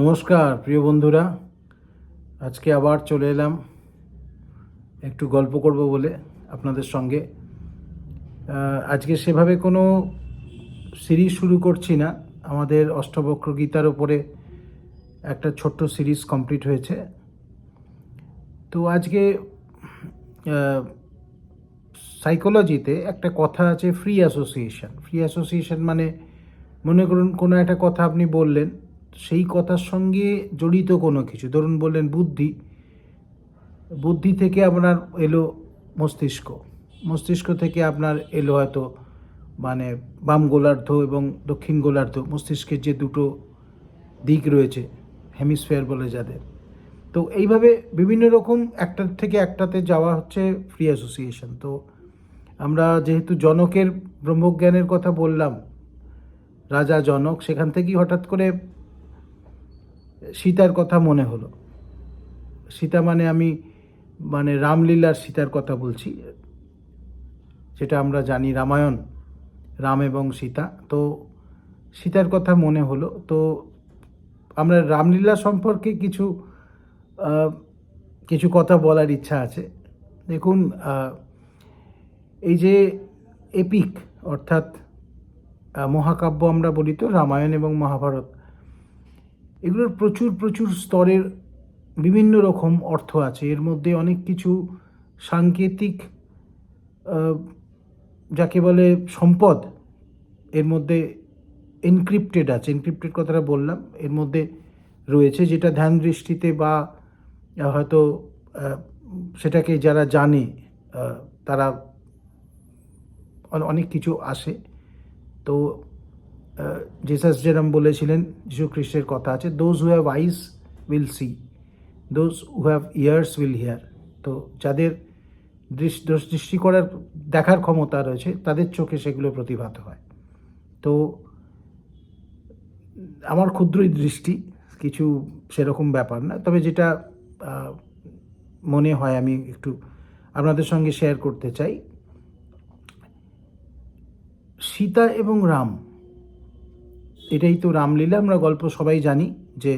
নমস্কার, প্রিয় বন্ধুরা। আজকে আবার চলে এলাম। একটু গল্প করব বলে আপনাদের সঙ্গে। আজকে সেভাবে কোনো সিরিজ শুরু করছি না। আমাদের অষ্টবক্র গীতার ওপরে একটা ছোট্ট সিরিজ কমপ্লিট হয়েছে। তো আজকে সাইকোলজিতে একটা কথা আছে ফ্রি অ্যাসোসিয়েশন ফ্রি অ্যাসোসিয়েশন মানে মনে করুন কোনো একটা কথা আপনি বললেন সেই কথার সঙ্গে জড়িত কোনো কিছু। ধরুন বললেন বুদ্ধি। বুদ্ধি থেকে আপনার এলো মস্তিষ্ক। মস্তিষ্ক থেকে আপনার এলো হয়তো মানে বাম গোলার্ধ এবং দক্ষিণ গোলার্ধ। মস্তিষ্কের যে দুটো দিক রয়েছে হেমিস্ফিয়ার বলে যাদের। তো এইভাবে বিভিন্ন রকম একটার থেকে একটাতে যাওয়া হচ্ছে ফ্রি অ্যাসোসিয়েশন তো আমরা যেহেতু জনকের ব্রহ্মজ্ঞানের কথা বললাম, রাজা জনক, সেখান থেকেই হঠাৎ করে সীতার কথা মনে হলো। সীতা মানে আমি মানে রামলীলার সীতার কথা বলছি, যেটা আমরা জানি রামায়ণ, রাম এবং সীতা। তো সীতার কথা মনে হলো, তো আমরা রামলীলা সম্পর্কে কিছু কিছু কথা বলার ইচ্ছা আছে। দেখুন এই যে এপিক, অর্থাৎ মহাকাব্য আমরা বলি তো, রামায়ণ এবং মহাভারত এগুলোর প্রচুর প্রচুর স্তরের বিভিন্ন রকম অর্থ আছে। এর মধ্যে অনেক কিছু সাংকেতিক যাকে বলে সম্পদ, এর মধ্যে এনক্রিপ্টেড আছে। এনক্রিপ্টেড কথাটা বললাম। এর মধ্যে রয়েছে যেটা ধ্যান দৃষ্টিতে বা হয়তো সেটাকে যারা জানে তারা অনেক কিছু আসে। তো জেসাস যেরম বলেছিলেন যীশু খ্রিস্টের কথা আছে those who have eyes will see those who have ears will hear তো যাদের দৃষ্টি দৃষ্টি করার, দেখার ক্ষমতা রয়েছে, তাদের চোখে সেগুলো প্রতিভাত হয়। তো আমার ক্ষুদ্রই দৃষ্টি, কিছু সেরকম ব্যাপার না, তবে যেটা মনে হয় আমি একটু আপনাদের সঙ্গে শেয়ার করতে চাই। সীতা এবং রাম এটাই তো রামলীলা, আমরা গল্প সবাই জানি যে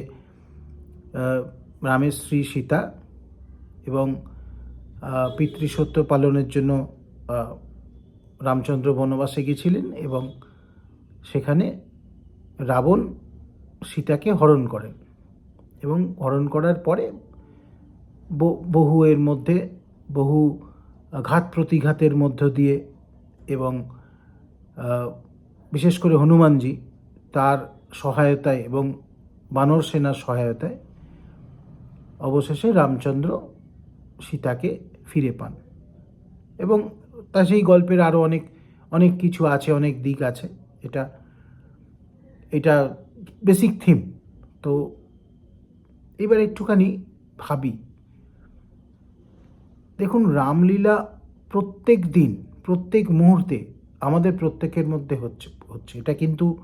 রামের স্ত্রী সীতা এবং পিতৃসত্য পালনের জন্য রামচন্দ্র বনবাসে গেছিলেন এবং সেখানে রাবণ সীতাকে হরণ করেন এবং হরণ করার পরে বহু এর মধ্যে, বহু ঘাত প্রতিঘাতের মধ্য দিয়ে এবং বিশেষ করে হনুমানজি তার সহায়তায় এবং বানর সেনার সহায়তায় অবশেষে রামচন্দ্র সীতাকে ফিরে পান। এবং তা সেই গল্পের আরও অনেক অনেক কিছু আছে, অনেক দিক আছে। এটা এটা বেসিক থিম তো এবার একটুখানি ভাবি। দেখুন, রামলীলা প্রত্যেক দিন, প্রত্যেক মুহূর্তে আমাদের প্রত্যেকের মধ্যে হচ্ছে হচ্ছে। এটা কিন্তু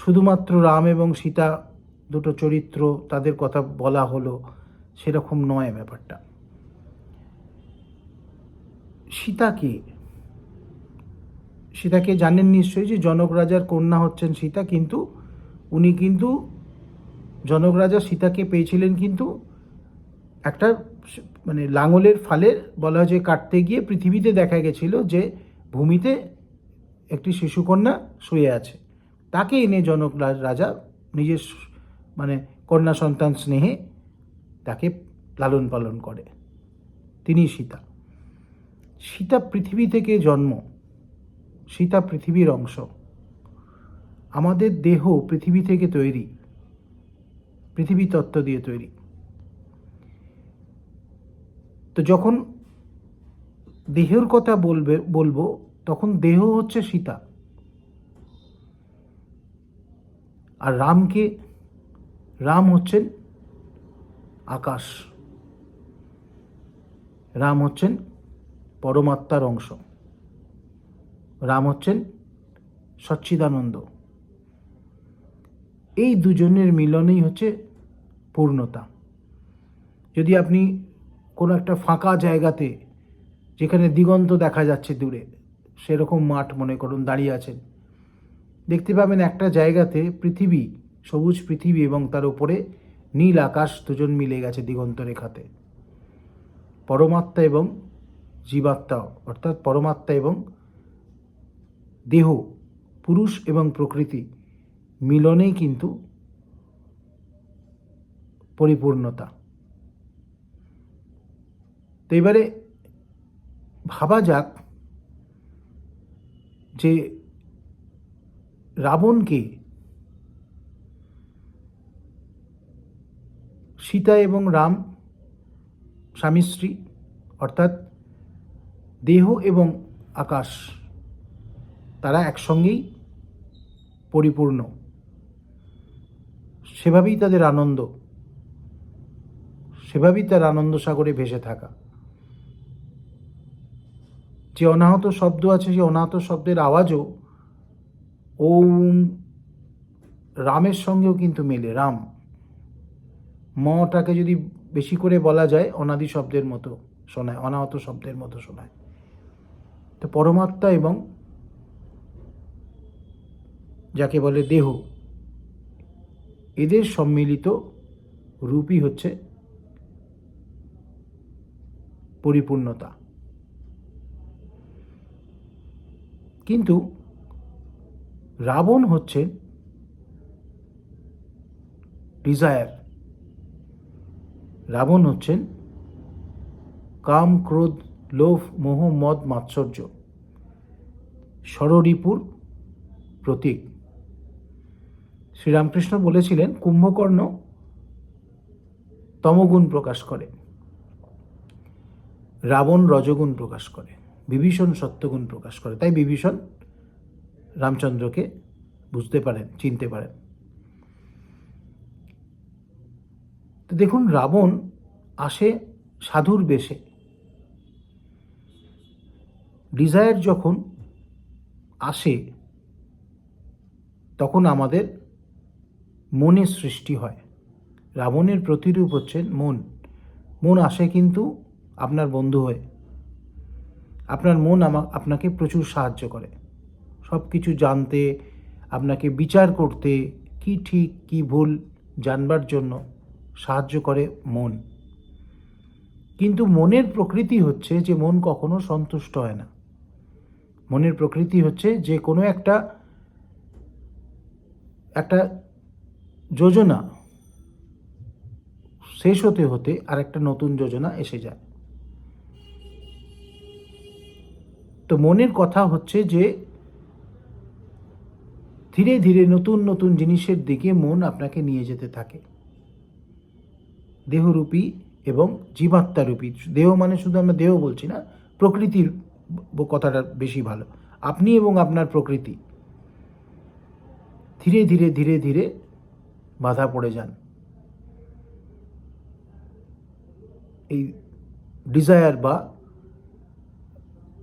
শুধুমাত্র রাম এবং সীতা দুটো চরিত্র তাদের কথা বলা হলো, সেরকম নয় ব্যাপারটা। সীতাকে সীতাকে জানেন নিশ্চয়ই যে জনক রাজার কন্যা হচ্ছেন সীতা, কিন্তু উনি কিন্তু জনক রাজা সীতাকে পেয়েছিলেন কিন্তু একটা মানে লাঙলের ফালে বলা হয় যে কাটতে গিয়ে পৃথিবীতে দেখা গেছিল যে ভূমিতে একটি শিশুকন্যা শুয়ে আছে। তাকে এনে জনক রাজা নিজের মানে কন্যা সন্তান স্নেহে তাকে লালন পালন করে। তিনি সীতা। সীতা পৃথিবী থেকে জন্ম। সীতা পৃথিবীর অংশ। আমাদের দেহ পৃথিবী থেকে তৈরি। পৃথিবী তত্ত্ব দিয়ে তৈরি। তো যখন দেহের কথা বলবে বলব, তখন দেহ হচ্ছে সীতা। আর রামকে, রাম হচ্ছেন আকাশ। রাম হচ্ছেন পরমাত্মার অংশ। রাম হচ্ছেন সচ্চিদানন্দ। এই দুজনের মিলনেই হচ্ছে পূর্ণতা। যদি আপনি কোনো একটা ফাঁকা জায়গাতে, যেখানে দিগন্ত দেখা যাচ্ছে দূরে, সেরকম মাঠ মনে করুন, দাঁড়িয়ে আছেন দেখতে পাবেন একটা জায়গাতে পৃথিবী, সবুজ পৃথিবী এবং তার উপরে নীল আকাশ দুজন মিলে গেছে দিগন্ত রেখাতে। পরমাত্মা এবং জীবাত্মা, অর্থাৎ পরমাত্মা এবং দেহ, পুরুষ এবং প্রকৃতি মিলনেই কিন্তু পরিপূর্ণতা। তো এবারে ভাবা যাক যে রাবণকে সীতা এবং রাম স্বামী স্ত্রী, অর্থাৎ দেহ এবং আকাশ, তারা একসঙ্গেই পরিপূর্ণ। সেভাবেই তাদের আনন্দ, সেভাবেই তার আনন্দ সাগরে ভেসে থাকা। যে অনাহত শব্দ আছে, সেই অনাহত শব্দের আওয়াজও ওম, রামের সঙ্গেও কিন্তু মেলে, রাম। মটাকে যদি বেশি করে বলা যায়, অনাদি শব্দের মতো শোনায়, অনাহত শব্দের মতো শোনায়। তো পরমাত্মা এবং যাকে বলে দেহ, এদের সম্মিলিত রূপই হচ্ছে পরিপূর্ণতা। কিন্তু রাবণ হচ্ছে ডিজায়ার রাবণ হচ্ছেন কাম, ক্রোধ, লোভ, মোহ, মদ, মাৎসর্য। ষড়রিপুর প্রতীক। শ্রীরামকৃষ্ণ বলেছিলেন, কুম্ভকর্ণ তমগুণ প্রকাশ করে। রাবণ রজগুণ প্রকাশ করে। বিভীষণ সত্যগুণ প্রকাশ করে। তাই বিভীষণ রামচন্দ্রকে বুঝতে পারেন, চিনতে পারেন। তো দেখুন, রাবণ আসে সাধুর বেশে। ডিজায়ার যখন আসে, তখন আমাদের মনের সৃষ্টি হয়। রাবণের প্রতিরূপ হচ্ছেন মন। মন আসে কিন্তু আপনার বন্ধু হয়ে। আপনার মন আমা, আপনাকে প্রচুর সাহায্য করে। সব কিছু জানতে, আপনাকে বিচার করতে কি ঠিক, কি ভুল জানবার জন্য সাহায্য করে মন। কিন্তু মনের প্রকৃতি হচ্ছে যে মন কখনো সন্তুষ্ট হয় না। মনের প্রকৃতি হচ্ছে যে কোনো একটা একটা যোজনা শেষ হতে হতে আর একটা নতুন যোজনা এসে যায়। তো মনের কথা হচ্ছে যে ধীরে ধীরে নতুন নতুন জিনিসের দিকে মন আপনাকে নিয়ে যেতে থাকে। দেহরূপী এবং জীবাত্মারূপী। দেহ মানে শুধু আমরা দেহ বলছি না, প্রকৃতির কথাটা বেশি ভালো। আপনি এবং আপনার প্রকৃতি। ধীরে ধীরে ধীরে ধীরে বাধা পড়ে যান। এই ডিজায়ার বা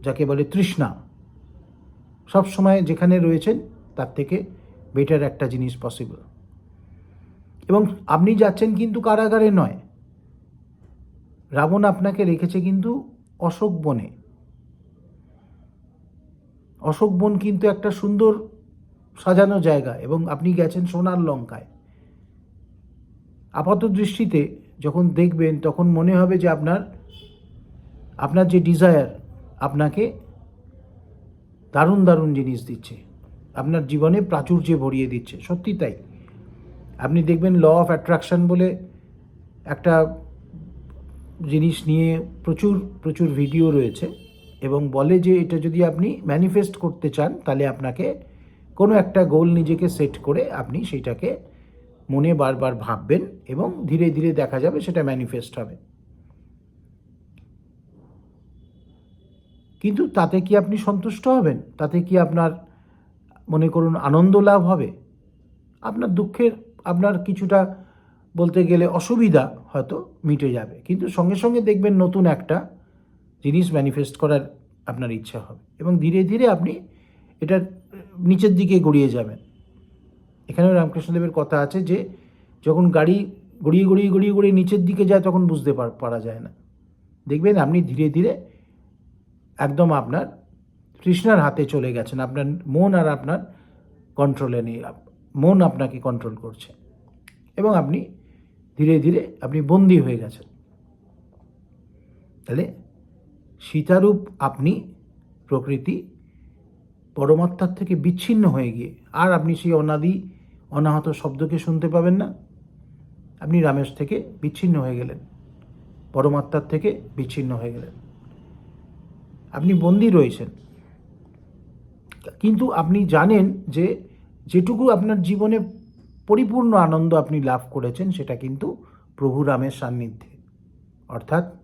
যাকে বলে তৃষ্ণা। সব সময় যেখানে রয়েছেন তার থেকে বেটার একটা জিনিস পসিবল এবং আপনি যাচ্ছেন কিন্তু কারাগারে নয়। রাবণ আপনাকে রেখেছে কিন্তু অশোক বনে। অশোক বন কিন্তু একটা সুন্দর সাজানো জায়গা এবং আপনি গেছেন সোনার লঙ্কায়। আপাত দৃষ্টিতে যখন দেখবেন, তখন মনে হবে যে আপনার আপনার যে ডিজায়ার আপনাকে দারুণ দারুণ জিনিস দিচ্ছে। আপনার জীবনে প্রাচুর্যে ভরিয়ে দিচ্ছে। সত্যি তাই। আপনি দেখবেন ল অফ অ্যাট্রাকশন বলে একটা জিনিস নিয়ে প্রচুর প্রচুর ভিডিও রয়েছে এবং বলে যে এটা যদি আপনি ম্যানিফেস্ট করতে চান, তাহলে আপনাকে কোনো একটা গোল নিজেকে সেট করে আপনি সেটাকে মনে বারবার ভাববেন এবং ধীরে ধীরে দেখা যাবে সেটা ম্যানিফেস্ট হবে। কিন্তু তাতে কি আপনি সন্তুষ্ট হবেন? তাতে কি আপনার মনে করুন আনন্দ লাভ হবে, আপনার দুঃখের, আপনার কিছুটা বলতে গেলে অসুবিধা হয়তো মিটে যাবে। কিন্তু সঙ্গে সঙ্গে দেখবেন নতুন একটা জিনিস ম্যানিফেস্ট করার আপনার ইচ্ছা হবে এবং ধীরে ধীরে আপনি এটার নিচের দিকে গড়িয়ে যাবেন। এখানেও রামকৃষ্ণদেবের কথা আছে যে, যখন গাড়ি গড়িয়ে গড়িয়ে গড়িয়ে গড়িয়ে নিচের দিকে যায় তখন বুঝতে পার- যায় না। দেখবেন আপনি ধীরে ধীরে একদম আপনার তৃষ্ণার হাতে চলে গেছেন। আপনার মন আর আপনার কন্ট্রোলে নেই। মন আপনাকে কন্ট্রোল করছে। এবং আপনি ধীরে ধীরে আপনি বন্দী হয়ে গেছেন। তাহলে সীতারূপ আপনি প্রকৃতি পরমাত্মার থেকে বিচ্ছিন্ন হয়ে গিয়ে, আর আপনি সেই অনাদি, অনাহত শব্দকে শুনতে পাবেন না। আপনি রামেশ থেকে বিচ্ছিন্ন হয়ে গেলেন। পরমাত্মার থেকে বিচ্ছিন্ন হয়ে গেলেন। আপনি বন্দী রয়েছেন। কিন্তু আপনি জানেন যে যেটুকু আপনার জীবনে পরিপূর্ণ আনন্দ আপনি লাভ করেছেন, সেটা কিন্তু প্রভু রামের সান্নিধ্যে। অর্থাৎ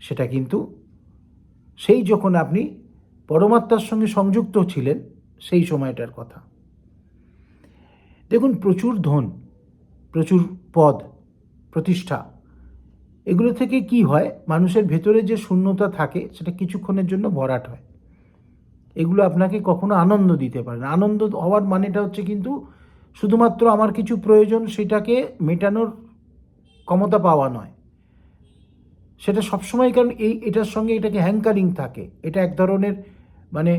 সেটা কিন্তু সেই যখন আপনি পরমাত্মার সঙ্গে সংযুক্ত ছিলেন, সেই সময়টার কথা। দেখুন, প্রচুর ধন, প্রচুর পদ, প্রতিষ্ঠা, এগুলো থেকে কি হয়? মানুষের ভেতরে যে শূন্যতা থাকে, সেটা কিছুক্ষণের জন্য ভরাট হয়। এগুলো আপনাকে কখনো আনন্দ দিতে পারে না। আনন্দ হওয়ার মানেটা হচ্ছে কিন্তু শুধুমাত্র আমার কিছু প্রয়োজন সেটাকে মেটানোর ক্ষমতা পাওয়া নয়। সেটা সবসময় কারণ এই এটার সঙ্গে এটাকে হ্যাঙ্কারিং থাকে। এটা এক ধরনের মানে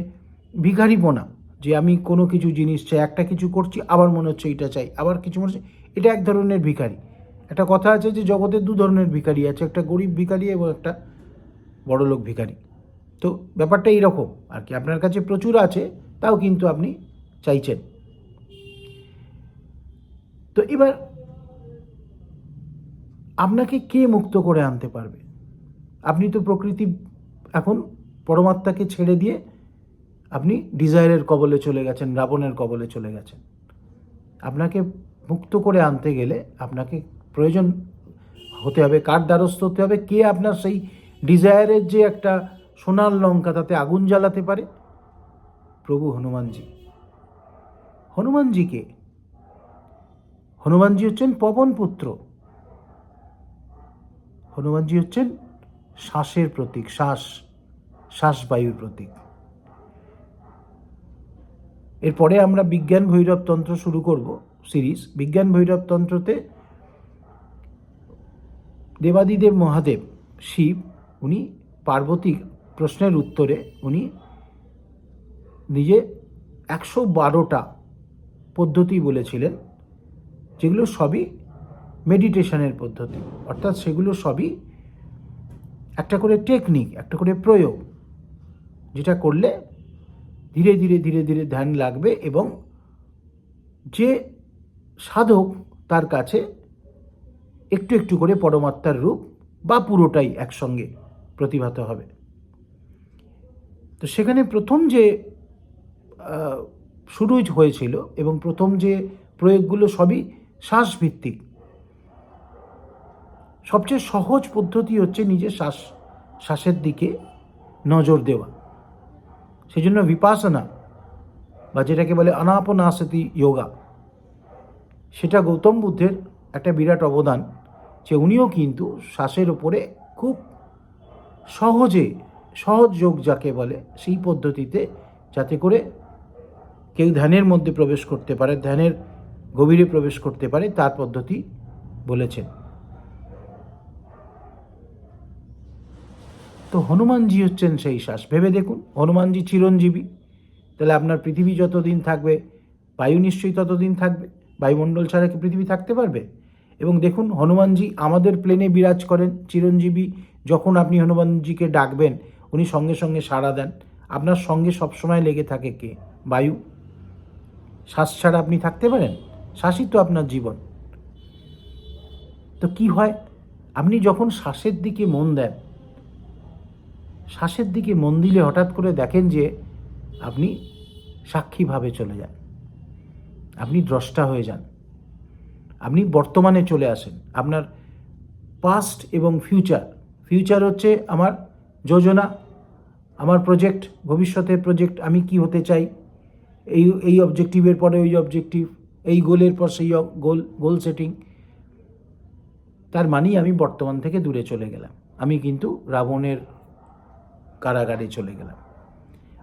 ভিখারিপনা যে আমি কোনো কিছু জিনিস চাই, একটা কিছু করছি, আবার মনে হচ্ছে এটা চাই, আবার কিছু মনে হচ্ছে, এটা এক ধরনের ভিখারি। একটা কথা আছে যে জগতে দু ধরনের ভিখারি আছে, একটা গরিব ভিখারি এবং একটা বড়লোক ভিখারি। তো ব্যাপারটা এইরকম, আর কি আপনার কাছে প্রচুর আছে, তাও কিন্তু আপনি চাইছেন। তো এবার আপনাকে কে মুক্ত করে আনতে পারবে? আপনি তো প্রকৃতি এখন পরমাত্মাকে ছেড়ে দিয়ে আপনি ডিজায়ারের কবলে চলে গেছেন, রাবণের কবলে চলে গেছেন। আপনাকে মুক্ত করে আনতে গেলে আপনাকে প্রয়োজন হতে হবে কার দ্বারস্থ হতে হবে, কে আপনার সেই ডিজায়ারের যে একটা সোনার লঙ্কা তাতে আগুন জ্বালাতে পারে? প্রভু হনুমানজি। হনুমানজিকে? হনুমানজি হচ্ছেন পবন পুত্র। হনুমানজি হচ্ছেন শ্বাসের প্রতীক, শ্বাস শ্বাস বায়ুর প্রতীক। এরপরে আমরা বিজ্ঞান ভৈরব তন্ত্র শুরু করব, সিরিজ। বিজ্ঞান ভৈরব তন্ত্রতে দেবাদিদেব মহাদেব শিব, উনি পার্বতী প্রশ্নের উত্তরে উনি নিজে একশো বারোটা পদ্ধতি বলেছিলেন, যেগুলো সবই মেডিটেশনের পদ্ধতি। অর্থাৎ সেগুলো সবই একটা করে টেকনিক একটা করে প্রয়োগ, যেটা করলে ধীরে ধীরে ধীরে ধীরে ধ্যান লাগবে এবং যে সাধক তার কাছে একটু একটু করে পরমাত্মার রূপ বা পুরোটাই একসঙ্গে প্রতিভাত হবে। তো সেখানে প্রথম যে শুরু হয়েছিল এবং প্রথম যে প্রয়োগগুলো সবই শ্বাসভিত্তিক। সবচেয়ে সহজ পদ্ধতি হচ্ছে নিজের শ্বাস, শ্বাসের দিকে নজর দেওয়া। সেই জন্য বিপাসনা বা যেটাকে বলে অনাপনাসতি যোগা, সেটা গৌতম বুদ্ধের একটা বিরাট অবদান যে উনিও কিন্তু শ্বাসের ওপরে খুব সহজে সহজ যোগ যাকে বলে, সেই পদ্ধতিতে যাতে করে কেউ ধ্যানের মধ্যে প্রবেশ করতে পারে, ধ্যানের গভীরে প্রবেশ করতে পারে, তার পদ্ধতি বলেছেন। তো হনুমানজি হচ্ছেন সেই শ্বাস। ভেবে দেখুন, হনুমানজি চিরঞ্জীবী। তাহলে আপনার পৃথিবী যতদিন থাকবে, বায়ু নিশ্চয়ই ততদিন থাকবে, বায়ুমণ্ডল ছাড়া কি পৃথিবী থাকতে পারবে? এবং দেখুন, হনুমানজি আমাদের প্লেনে বিরাজ করেন, চিরঞ্জীবী, যখন আপনি হনুমানজিকে ডাকবেন উনি সঙ্গে সঙ্গে সাড়া দেন। আপনার সঙ্গে সবসময় লেগে থাকে কে? বায়ু। শ্বাস ছাড়া আপনি থাকতে পারেন? শ্বাসই তো আপনার জীবন। তো কি হয়? আপনি যখন শ্বাসের দিকে মন দেন, শ্বাসের দিকে মন দিলে হঠাৎ করে দেখেন যে আপনি সাক্ষীভাবে চলে যান। আপনি দ্রষ্টা হয়ে যান। আপনি বর্তমানে চলে আসেন। আপনার পাস্ট এবং ফিউচার ফিউচার হচ্ছে আমার যোজনা, আমার প্রজেক্ট ভবিষ্যতের প্রজেক্ট আমি কি হতে চাই? এই এই অবজেক্টিভের পরে ওই অবজেক্টিভ এই গোলের পর সেই গোল গোল সেটিং তার মানেই আমি বর্তমান থেকে দূরে চলে গেলাম। আমি কিন্তু রাবণের কারাগারে চলে গেলাম।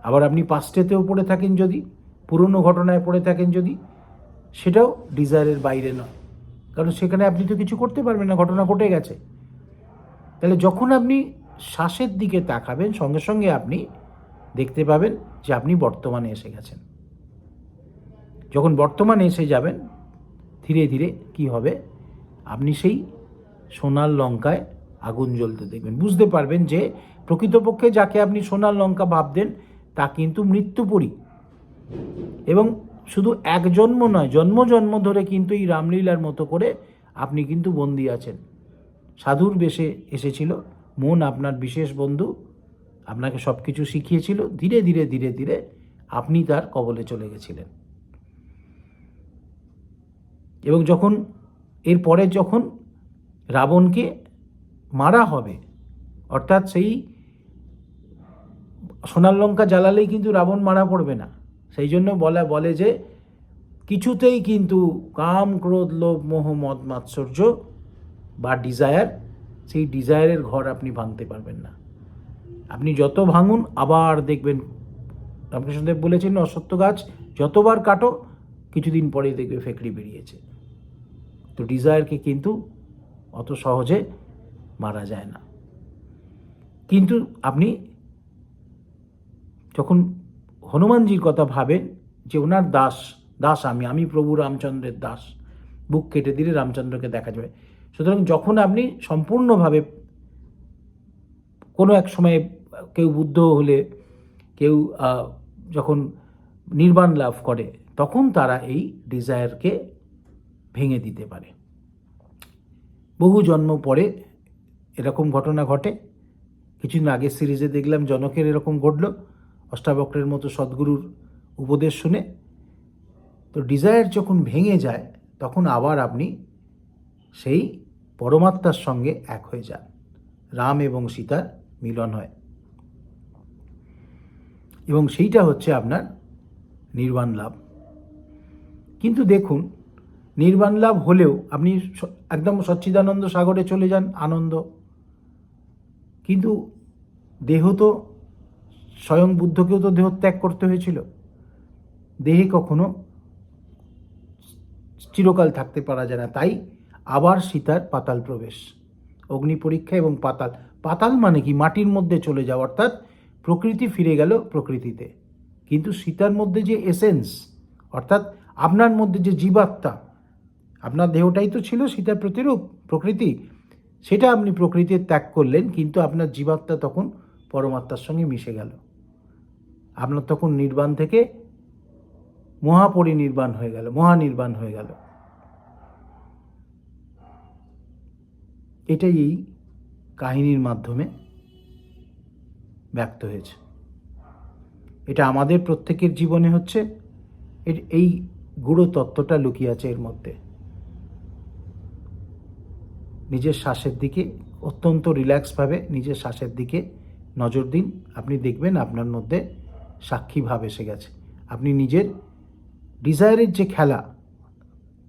আবার আপনি পাস্টেতেও পড়ে থাকেন যদি, পুরনো ঘটনায় পড়ে থাকেন যদি, সেটাও ডিজায়ারের বাইরে নয়। কারণ সেখানে আপনি তো কিছু করতে পারবেন না, ঘটনা ঘটে গেছে। তাহলে যখন আপনি শ্বাসের দিকে তাকাবেন, সঙ্গে সঙ্গে আপনি দেখতে পাবেন যে আপনি বর্তমানে এসে গেছেন। যখন বর্তমানে এসে যাবেন, ধীরে ধীরে কি হবে? আপনি সেই সোনার লঙ্কায় আগুন জ্বলতে দেখবেন। বুঝতে পারবেন যে প্রকৃতপক্ষে যাকে আপনি সোনার লঙ্কা ভাবতেন, তা কিন্তু মৃত্যুপরী এবং শুধু এক জন্ম নয়, জন্ম জন্ম ধরে কিন্তু এই রামলীলার মতো করে আপনি কিন্তু বন্দি আছেন। সাধুর বেশে এসেছিল। মন আপনার বিশেষ বন্ধু, আপনাকে সব কিছু শিখিয়েছিল, ধীরে ধীরে ধীরে ধীরে আপনি তার কবলে চলে গেছিলেন। এবং যখন এরপরে যখন রাবণকে মারা হবে, অর্থাৎ সেই সোনার লঙ্কা জ্বালালেই কিন্তু রাবণ মারা পড়বে না। সেই জন্য বলা, বলে যে কিছুতেই কিন্তু কাম, ক্রোধ, লোভ, মোহ, মদ, মাৎসর্য বা ডিজায়ার সেই ডিজায়ারের ঘর আপনি ভাঙতে পারবেন না। আপনি যত ভাঙুন, আবার দেখবেন, রামকৃষ্ণদেব বলেছেন, অসত্য গাছ যতবার কাটো, কিছুদিন পরেই দেখবে ফেকড়ি বেরিয়েছে। তো ডিজায়ারকে কিন্তু অত সহজে মারা যায় না। কিন্তু আপনি যখন হনুমানজির কথা ভাবেন যে ওনার দাস দাস আমি আমি প্রভু রামচন্দ্রের দাস, বুক কেটে দিলে রামচন্দ্রকে দেখা যাবে। সুতরাং যখন আপনি সম্পূর্ণভাবে কোনো এক সময়ে কেউ বুদ্ধ হলে, কেউ যখন নির্বাণ লাভ করে, তখন তারা এই ডিজায়ারকে ভেঙে দিতে পারে। বহু জন্ম পরে এরকম ঘটনা ঘটে। কিছুদিন আগের সিরিজে দেখলাম জনকের এরকম ঘটল। অষ্টাবক্রের মতো সদ্গুরুর উপদেশ শুনে। তো ডিজায়ার যখন ভেঙে যায়, তখন আবার আপনি সেই পরমাত্মার সঙ্গে এক হয়ে যান। রাম এবং সীতার মিলন হয়। এবং সেইটা হচ্ছে আপনার নির্বাণ লাভ। কিন্তু দেখুন, নির্বাণ লাভ হলেও আপনি একদম সচ্চিদানন্দ সাগরে চলে যান, আনন্দ। কিন্তু দেহ তো স্বয়ং বুদ্ধকেও তো দেহ ত্যাগ করতে হয়েছিল। দেহে কখনো চিরকাল থাকতে পারা যায় না। তাই আবার সীতার পাতাল প্রবেশ। অগ্নি পরীক্ষা এবং পাতাল। পাতাল মানে কি? মাটির মধ্যে চলে যাওয়া, অর্থাৎ প্রকৃতি ফিরে গেল প্রকৃতিতে। কিন্তু সীতার মধ্যে যে এসেন্স অর্থাৎ আপনার মধ্যে যে জীবাত্মা, আপনার দেহটাই তো ছিল সীতার প্রতিরূপ, প্রকৃতি। সেটা আপনি প্রকৃতির ত্যাগ করলেন, কিন্তু আপনার জীবাত্মা তখন পরমাত্মার সঙ্গে মিশে গেল। আপনার তখন নির্বাণ থেকে মহাপরিনির্বাণ হয়ে গেল, মহানির্বাণ হয়ে গেল। এটাই এই কাহিনীর মাধ্যমে ব্যক্ত হয়েছে। এটা আমাদের প্রত্যেকের জীবনে হচ্ছে, এর- এই গুঁড়ো তত্ত্বটা লুকিয়ে আছে এর মধ্যে। নিজের শ্বাসের দিকে অত্যন্ত রিল্যাক্সভাবে নিজের শ্বাসের দিকে নজর দিন। আপনি দেখবেন আপনার মধ্যে সাক্ষী ভাব এসে গেছে। আপনি নিজের ডিজায়ারের যে খেলা,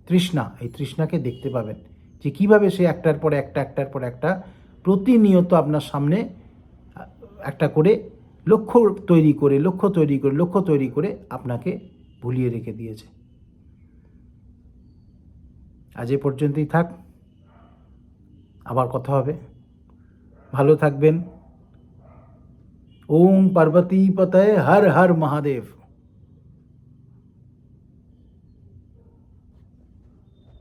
তৃষ্ণা, এই তৃষ্ণাকে দেখতে পাবেন। যে কীভাবে সে একটার পর একটা, একটার পর একটা প্রতিনিয়ত আপনার সামনে একটা করে লক্ষ্য তৈরি করে, লক্ষ্য তৈরি করে, লক্ষ্য তৈরি করে আপনাকে ভুলিয়ে রেখে দিয়েছে। আজ এ পর্যন্তই থাক। আবার কথা হবে। ভালো থাকবেন। ওম পার্বতী পতয়ে হর হর মহাদেব।